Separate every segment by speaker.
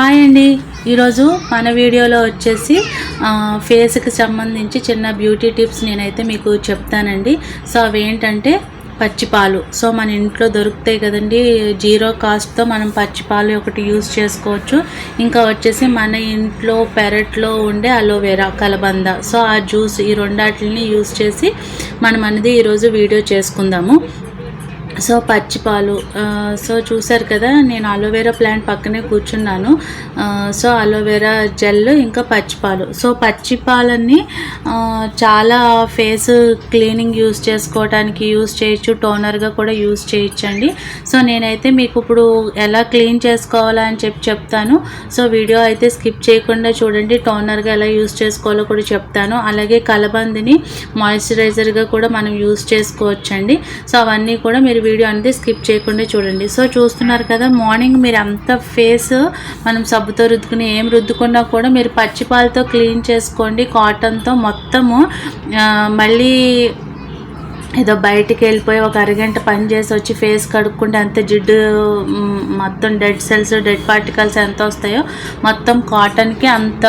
Speaker 1: Hi అండి. ఈరోజు మన వీడియోలో వచ్చేసి ఫేస్కి సంబంధించి చిన్న బ్యూటీ టిప్స్ నేనైతే మీకు చెప్తానండి. సో అవి ఏంటంటే పచ్చిపాలు. సో మన ఇంట్లో దొరుకుతాయి కదండి జీరో కాస్ట్తో మనం పచ్చిపాలు ఒకటి యూస్ చేసుకోవచ్చు. ఇంకా వచ్చేసి మన ఇంట్లో పెరట్లో ఉండే అలోవెరా కలబంద. సో ఆ జ్యూస్ ఈ రెండాటిని యూజ్ చేసి మనం అనేది ఈరోజు వీడియో చేసుకుందాము. సో పచ్చిపాలు సో చూసారు కదా నేను అలోవెరా ప్లాంట్ పక్కనే కూర్చున్నాను. సో అలోవెరా జెల్ ఇంకా పచ్చిపాలు. సో పచ్చిపాలన్నీ చాలా ఫేస్ క్లీనింగ్ యూస్ చేసుకోవడానికి యూస్ చేయొచ్చు టోనర్గా కూడా యూస్ చేయొచ్చండి. సో నేనైతే మీకు ఇప్పుడు ఎలా క్లీన్ చేసుకోవాలా అని చెప్పి చెప్తాను. సో వీడియో అయితే స్కిప్ చేయకుండా చూడండి టోనర్గా ఎలా యూస్ చేసుకోవాలో కూడా చెప్తాను. అలాగే కలబందిని మాయిశ్చరైజర్గా కూడా మనం యూస్ చేసుకోవచ్చండి. సో అవన్నీ కూడా మీరు వీడియో అనేది స్కిప్ చేయకుండా చూడండి. సో చూస్తున్నారు కదా మార్నింగ్ మీరు అంత ఫేస్ మనం సబ్బుతో రుద్దుకుని ఏం రుద్దుకున్నా కూడా మీరు పచ్చిపాలతో క్లీన్ చేసుకోండి. కాటన్తో మొత్తము మళ్ళీ ఏదో బయటికి వెళ్ళిపోయి ఒక అరగంట పని చేసి వచ్చి ఫేస్ కడుక్కుంటే అంత జిడ్డు మొత్తం డెడ్ సెల్స్ డెడ్ పార్టికల్స్ ఎంత వస్తాయో మొత్తం కాటన్కి అంత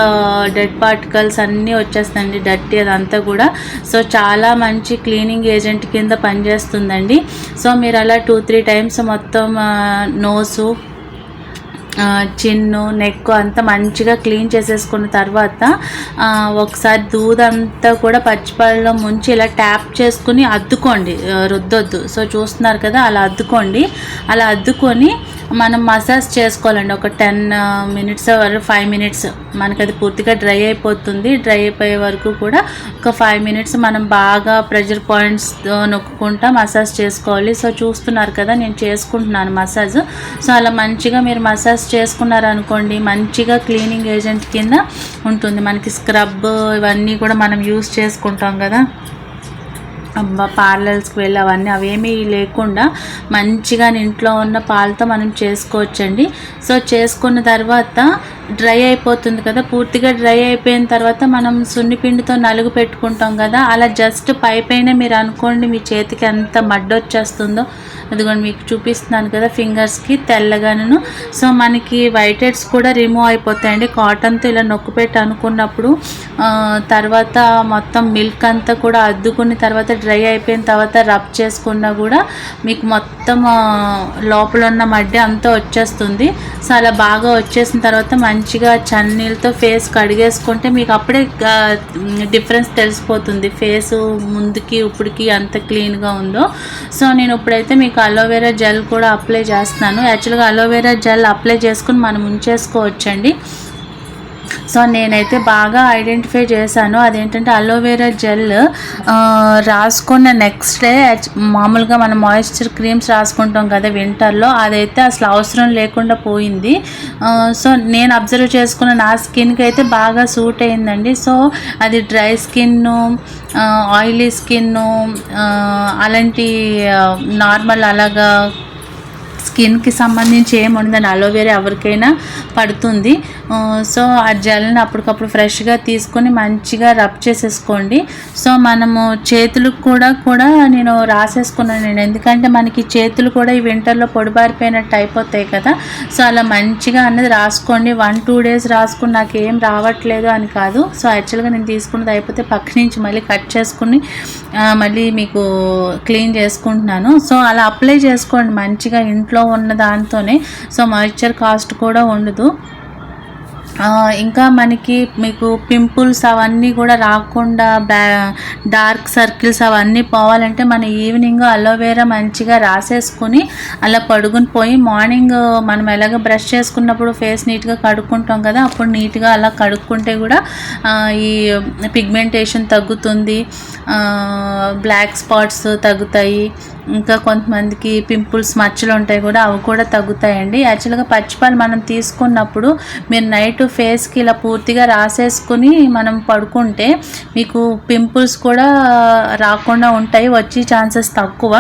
Speaker 1: డెడ్ పార్టికల్స్ అన్నీ వచ్చేస్తాయండి డర్టీ అదంతా కూడా. సో చాలా మంచి క్లీనింగ్ ఏజెంట్ కింద పనిచేస్తుందండి. సో మీరు అలా టూ త్రీ టైమ్స్ మొత్తం నోసు చిన్ను నెక్ అంతా మంచిగా క్లీన్ చేసేసుకున్న తర్వాత ఒకసారి దూదంతా కూడా పచ్చిపాలలో ముంచి ఇలా ట్యాప్ చేసుకుని అద్దుకోండి. రుద్దొద్దు. సో చూస్తున్నారు కదా అలా అద్దుకోండి. అలా అద్దుకొని మనం మసాజ్ చేసుకోవాలండి. ఒక టెన్ మినిట్స్ వరకు ఫైవ్ మినిట్స్ మనకి అది పూర్తిగా డ్రై అయిపోతుంది. డ్రై అయిపోయే వరకు కూడా ఒక ఫైవ్ మినిట్స్ మనం బాగా ప్రెషర్ పాయింట్స్ నొక్కుంటా మసాజ్ చేసుకోవాలి. సో చూస్తున్నారు కదా నేను చేసుకుంటున్నాను మసాజ్ సో అలా మంచిగా మీరు మసాజ్ చేసుకున్నారు అనుకోండి మంచిగా క్లీనింగ్ ఏజెంట్ కింద ఉంటుంది. మనకి స్క్రబ్ ఇవన్నీ కూడా మనం యూస్ చేసుకుంటాం కదా. అబ్బా పార్లర్స్కి వెళ్ళి అవన్నీ అవేమీ లేకుండా మంచిగా ఇంట్లో ఉన్న పాలతో మనం చేసుకోవచ్చండి. సో చేసుకున్న తర్వాత డ్రై అయిపోతుంది కదా. పూర్తిగా డ్రై అయిపోయిన తర్వాత మనం సున్నిపిండితో నలుగు పెట్టుకుంటాం కదా. అలా జస్ట్ పై పైన మీరు అనుకోండి మీ చేతికి ఎంత మడ్డ వచ్చేస్తుందో. అదిగోండి మీకు చూపిస్తున్నాను కదా ఫింగర్స్కి తెల్లగాను సో మనకి వైట్ హెడ్స్ కూడా రిమూవ్ అయిపోతాయండి. కాటన్తో ఇలా నొక్కు పెట్టి అనుకున్నప్పుడు తర్వాత మొత్తం మిల్క్ అంతా కూడా అద్దుకున్న తర్వాత డ్రై అయిపోయిన తర్వాత రబ్ చేసుకున్నా కూడా మీకు మొత్తం లోపల ఉన్న మడ్డి అంతా వచ్చేస్తుంది. సో అలా బాగా వచ్చేసిన తర్వాత మంచి మంచిగా చన్నీళ్ళతో ఫేస్ కడిగేసుకుంటే మీకు అప్పుడే డిఫరెన్స్ తెలిసిపోతుంది. ఫేస్ ముందుకి ఇప్పటికి ఎంత క్లీన్గా ఉందో. సో నేను ఇప్పుడైతే మీకు అలోవెరా జెల్ కూడా అప్లై చేస్తున్నాను. యాక్చువల్గా అలోవెరా జెల్ అప్లై చేసుకుని మనం ఉంచేసుకోవచ్చండి. సో నేనైతే బాగా ఐడెంటిఫై చేశాను. అదేంటంటే అలోవెరా జెల్ రాసుకున్న నెక్స్ట్ డే మామూలుగా మనం మాయిశ్చర్ క్రీమ్స్ రాసుకుంటాం కదా వింటర్లో అదైతే అసలు అవసరం లేకుండా పోయింది. సో నేను అబ్జర్వ్ చేసుకున్న నా స్కిన్కి అయితే బాగా సూట్ అయిందండి. సో అది డ్రై స్కిన్ ఆయిలీ స్కిన్ అలాంటి నార్మల్ అలాగా స్కిన్కి సంబంధించి ఏముండదని అలోవేరా ఎవరికైనా పడుతుంది. సో ఆ జెల్ని అప్పటికప్పుడు ఫ్రెష్గా తీసుకొని మంచిగా రబ్ చేసేసుకోండి. సో మనము చేతులకు కూడా కూడా నేను రాసేసుకున్నాను నేను. ఎందుకంటే మనకి చేతులు కూడా ఈ వింటర్లో పొడిబారిపోయినట్టు అయిపోతాయి కదా. సో అలా మంచిగా అన్నది రాసుకోండి. వన్ టూ డేస్ రాసుకుని నాకు ఏం రావట్లేదు అని కాదు. సో యాక్చువల్గా నేను తీసుకున్నది అయిపోతే పక్క నుంచి మళ్ళీ కట్ చేసుకుని మళ్ళీ మీకు క్లీన్ చేసుకుంటున్నాను. సో అలా అప్లై చేసుకోండి మంచిగా ఇంట్లో ఉన్న దాంతోనే. సో మాయిశ్చర్ కాస్ట్ కూడా ఉండదు. ఇంకా మనకి మీకు పింపుల్స్ అవన్నీ కూడా రాకుండా బ్యా డార్క్ సర్కిల్స్ అవన్నీ పోవాలంటే మన ఈవినింగ్ అలోవెరా మంచిగా రాసేసుకుని అలా పడుకుని పోయి మార్నింగ్ మనం ఎలాగ బ్రష్ చేసుకున్నప్పుడు ఫేస్ నీట్గా కడుక్కుంటాం కదా అప్పుడు నీట్గా అలా కడుక్కుంటే కూడా ఈ పిగ్మెంటేషన్ తగ్గుతుంది. బ్లాక్ స్పాట్స్ తగ్గుతాయి. ఇంకా కొంతమందికి పింపుల్స్ మచ్చలు ఉంటాయి కూడా అవి కూడా తగ్గుతాయండి. యాక్చువల్గా పచ్చిపాలు మనం తీసుకున్నప్పుడు మీరు నైట్ ఫేస్కి ఇలా పూర్తిగా రాసేసుకుని మనం పడుకుంటే మీకు పింపుల్స్ కూడా రాకుండా ఉంటాయి వచ్చే ఛాన్సెస్ తక్కువ.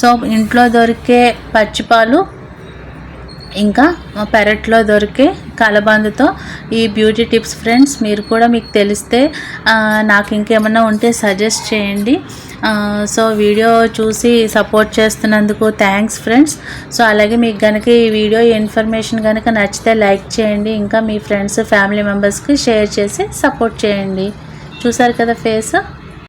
Speaker 1: సో ఇంట్లో దొరికే పచ్చిపాలు ఇంకా పెరట్లో దొరికే కలబందుతో ఈ బ్యూటీ టిప్స్ ఫ్రెండ్స్ మీరు కూడా మీకు తెలిస్తే నాకు ఇంకేమన్నా ఉంటే సజెస్ట్ చేయండి. సో వీడియో చూసి సపోర్ట్ చేస్తున్నందుకు థ్యాంక్స్ ఫ్రెండ్స్ సో అలాగే మీకు కనుక ఈ వీడియో ఇన్ఫర్మేషన్ కనుక నచ్చితే లైక్ చేయండి. ఇంకా మీ ఫ్రెండ్స్ ఫ్యామిలీ మెంబర్స్కి షేర్ చేసి సపోర్ట్ చేయండి. చూసారు కదా ఫేస్